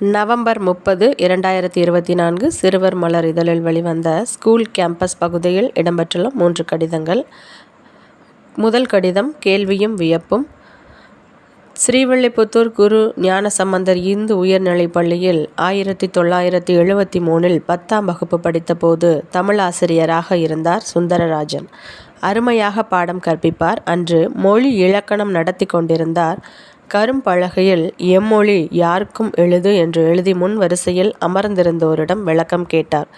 November முப்பது இரண்டாயிரத்தி இருபத்தி நான்கு சிறுவர் மலர் இதழில் வெளிவந்த ஸ்கூல் கேம்பஸ் பகுதியில் இடம்பெற்றுள்ள மூன்று கடிதங்கள். முதல் கடிதம் கேள்வியும் வியப்பும். ஸ்ரீவில்லிபுத்தூர் குரு ஞானசம்பந்தர் இந்து உயர்நிலைப் பள்ளியில் ஆயிரத்தி தொள்ளாயிரத்தி எழுபத்தி மூணில் பத்தாம் வகுப்பு படித்தபோது தமிழ் ஆசிரியராக இருந்தார் சுந்தரராஜன். அருமையாக பாடம் கற்பிப்பார். அன்று மொழி இலக்கணம் நடத்தி கொண்டிருந்தார். கரும்பலகையில் எம்மொழி யாருக்கும் எழுது என்று எழுதி முன் வரிசையில் அமர்ந்திருந்தோரிடம் விளக்கம் கேட்டார்.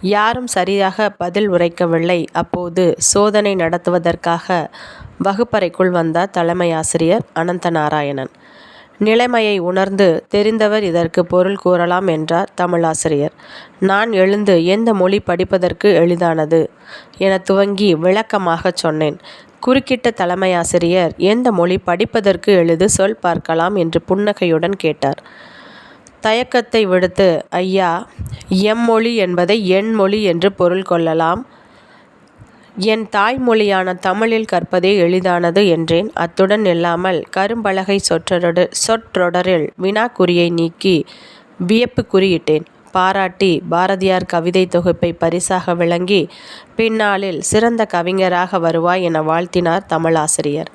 யாரும் சரியாக பதில் உரைக்கவில்லை. அப்போது சோதனை நடத்துவதற்காக வகுப்பறைக்குள் வந்தார் தலைமை ஆசிரியர் அனந்தநாராயணன். நிலைமையை உணர்ந்து தெரிந்தவர் இதற்கு பொருள் கூறலாம் என்றார் தமிழாசிரியர். நான் எழுந்து எந்த மொழி படிப்பதற்கு எளிதானது? என துவங்கி விளக்கமாகச் சொன்னேன். குறுக்கிட்ட தலைமையாசிரியர் எந்த மொழி படிப்பதற்கு எழுது சொல் பார்க்கலாம் என்று புன்னகையுடன் கேட்டார். தயக்கத்தை விடுத்து ஐயா எம்மொழி என்பதை என் மொழி என்று பொருள் கொள்ளலாம். என் தாய்மொழியான தமிழில் கற்பதே எளிதானது என்றேன். அத்துடன் இல்லாமல் கரும்பலகை சொற்றொடர் சொற்றொடரில் வினாக்குறியை நீக்கி வியப்பு குறியிட்டேன். பாராட்டி பாரதியார் கவிதை தொகுப்பை பரிசாக விளங்கி பின்னாளில் சிறந்த கவிஞராக வருவாய் என வாழ்த்தினார் தமிழாசிரியர்.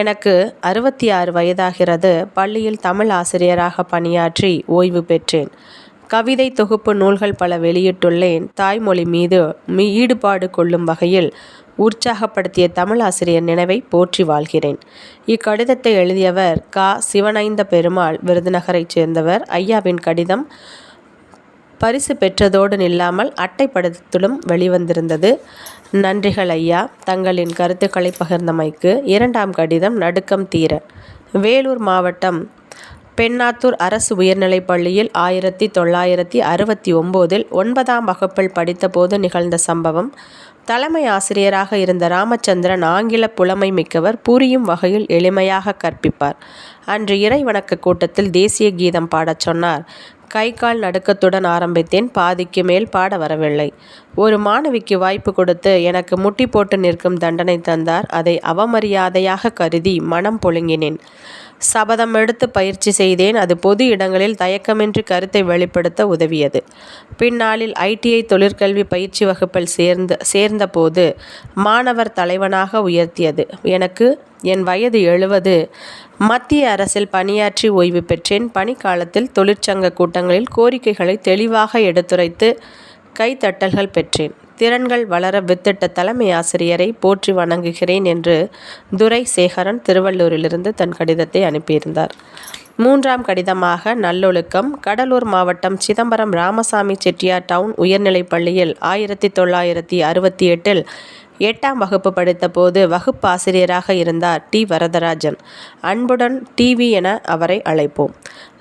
எனக்கு அறுபத்தி ஆறு வயதாகிறது. பள்ளியில் தமிழ் ஆசிரியராக பணியாற்றி ஓய்வு பெற்றேன். கவிதை தொகுப்பு நூல்கள் பல வெளியிட்டுள்ளேன். தாய்மொழி மீது ஈடுபாடு கொள்ளும் வகையில் உற்சாகப்படுத்திய தமிழாசிரியர் நினைவை போற்றி வாழ்கிறேன். இக்கடிதத்தை எழுதியவர் கா சிவனைந்த பெருமாள் விருதுநகரைச் சேர்ந்தவர். ஐயாவின் கடிதம் பரிசு பெற்றதோடு நில்லாமல் அட்டைப்படத்திலும் வெளிவந்திருந்தது. நன்றிகள் ஐயா! தங்களின் கருத்துக்களை பகிர்ந்தமைக்கு. இரண்டாம் கடிதம் நடுக்கம் தீர வேலூர் மாவட்டம் பெண்ணாத்தூர் அரசு உயர்நிலைப் பள்ளியில் ஆயிரத்தி தொள்ளாயிரத்தி அறுபத்தி ஒம்போதில் ஒன்பதாம் வகுப்பில் படித்தபோது நிகழ்ந்த சம்பவம். தலைமை ஆசிரியராக இருந்த ராமச்சந்திரன் ஆங்கில புலமை மிக்கவர். புரியும் வகையில் எளிமையாக கற்பிப்பார். அன்று இறை வணக்க கூட்டத்தில் தேசிய கீதம் பாடச் சொன்னார். கை கால் நடுக்கத்துடன் ஆரம்பித்தேன். பாதிக்கு மேல் பாட வரவில்லை. ஒரு மாணவிக்கு வாய்ப்பு கொடுத்து எனக்கு முட்டி போட்டு நிற்கும் தண்டனை தந்தார். அதை அவமரியாதையாக கருதி மனம் பொழுங்கினேன் சபதம் எடுத்து பயிற்சி செய்தேன். அது பொது இடங்களில் தயக்கமின்றி கருத்தை வெளிப்படுத்த உதவியது. பின்னாளில் ஐடிஐ தொழிற்கல்வி பயிற்சி வகுப்பில் சேர்ந்த சேர்ந்தபோது மாணவர் தலைவனாக உயர்த்தியது. எனக்கு என் வயது எழுபது. மத்திய அரசில் பணியாற்றி ஓய்வு பெற்றேன். பணிக்காலத்தில் தொழிற்சங்க கூட்டங்களில் கோரிக்கைகளை தெளிவாக எடுத்துரைத்து கைதட்டல்கள் பெற்றேன். திறன்கள் வளர வித்திட்ட தலைமை ஆசிரியரை போற்றி வணங்குகிறேன் என்று துரை சேகரன் திருவள்ளூரிலிருந்து தன் கடிதத்தை அனுப்பியிருந்தார். மூன்றாம் கடிதமாக நல்லொழுக்கம் கடலூர் மாவட்டம் சிதம்பரம் ராமசாமி செட்டியார் டவுன் உயர்நிலைப் பள்ளியில் ஆயிரத்தி தொள்ளாயிரத்தி அறுபத்தி எட்டில் எட்டாம் வகுப்பு படித்தபோது வகுப்பு ஆசிரியராக இருந்தார் டி. வரதராஜன். அன்புடன் டிவி என அவரை அழைப்போம்.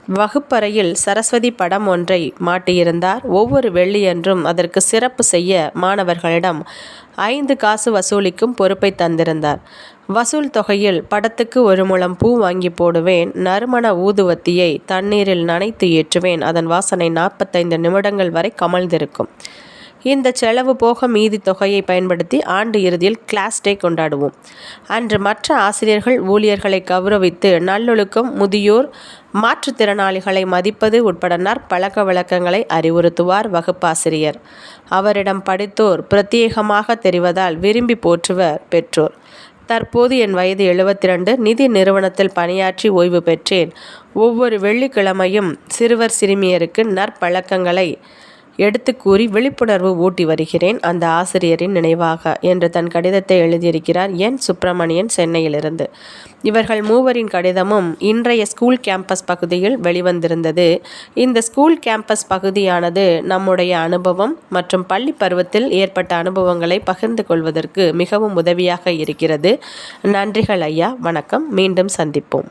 வகுப்பறையில் சரஸ்வதி படம் ஒன்றை மாட்டியிருந்தார். ஒவ்வொரு வெள்ளியன்றும் அதற்கு சிறப்பு செய்ய மாணவர்களிடம் ஐந்து காசு வசூலிக்கும் பொறுப்பை தந்திருந்தார். வசூல் தொகையில் படத்துக்கு ஒரு முழம் பூ வாங்கி போடுவேன். நறுமண ஊதுவத்தியை தண்ணீரில் நனைத்து ஏற்றுவேன். அதன் வாசனை நாற்பத்தைந்து நிமிடங்கள் வரை கமழ்ந்திருக்கும். இந்த செலவு போக மீதி தொகையை பயன்படுத்தி ஆண்டு இறுதியில் கிளாஸ் டே கொண்டாடுவோம். அன்று மற்ற ஆசிரியர்கள் ஊழியர்களை கௌரவித்து நல்லொழுக்கம் முதியோர் மாற்றுத்திறனாளிகளை மதிப்பது உட்பட நற்பழக்க வழக்கங்களை அறிவுறுத்துவார் வகுப்பாசிரியர். அவரிடம் படித்தோர் பிரத்யேகமாக தெரிவதால் விரும்பி போற்றுவர் பெற்றோர். தற்போது என் வயது எழுபத்தி ரெண்டு நிதி நிறுவனத்தில் பணியாற்றி ஓய்வு பெற்றேன். ஒவ்வொரு வெள்ளிக்கிழமையும் சிறுவர் சிறுமியருக்கு நற்பழக்கங்களை எடுத்து கூறி விழிப்புணர்வு ஊட்டி வருகிறேன் அந்த ஆசிரியரின் நினைவாக என்று தன் கடிதத்தை எழுதியிருக்கிறார் என். சுப்பிரமணியன் சென்னையிலிருந்து. இவர்கள் மூவரின் கடிதமும் இன்றைய ஸ்கூல் கேம்பஸ் பகுதியில் வெளிவந்திருந்தது. இந்த ஸ்கூல் கேம்பஸ் பகுதியானது நம்முடைய அனுபவம் மற்றும் பள்ளி பருவத்தில் ஏற்பட்ட அனுபவங்களை பகிர்ந்து கொள்வதற்கு மிகவும் உதவியாக இருக்கிறது. நன்றிகள் ஐயா! வணக்கம். மீண்டும் சந்திப்போம்.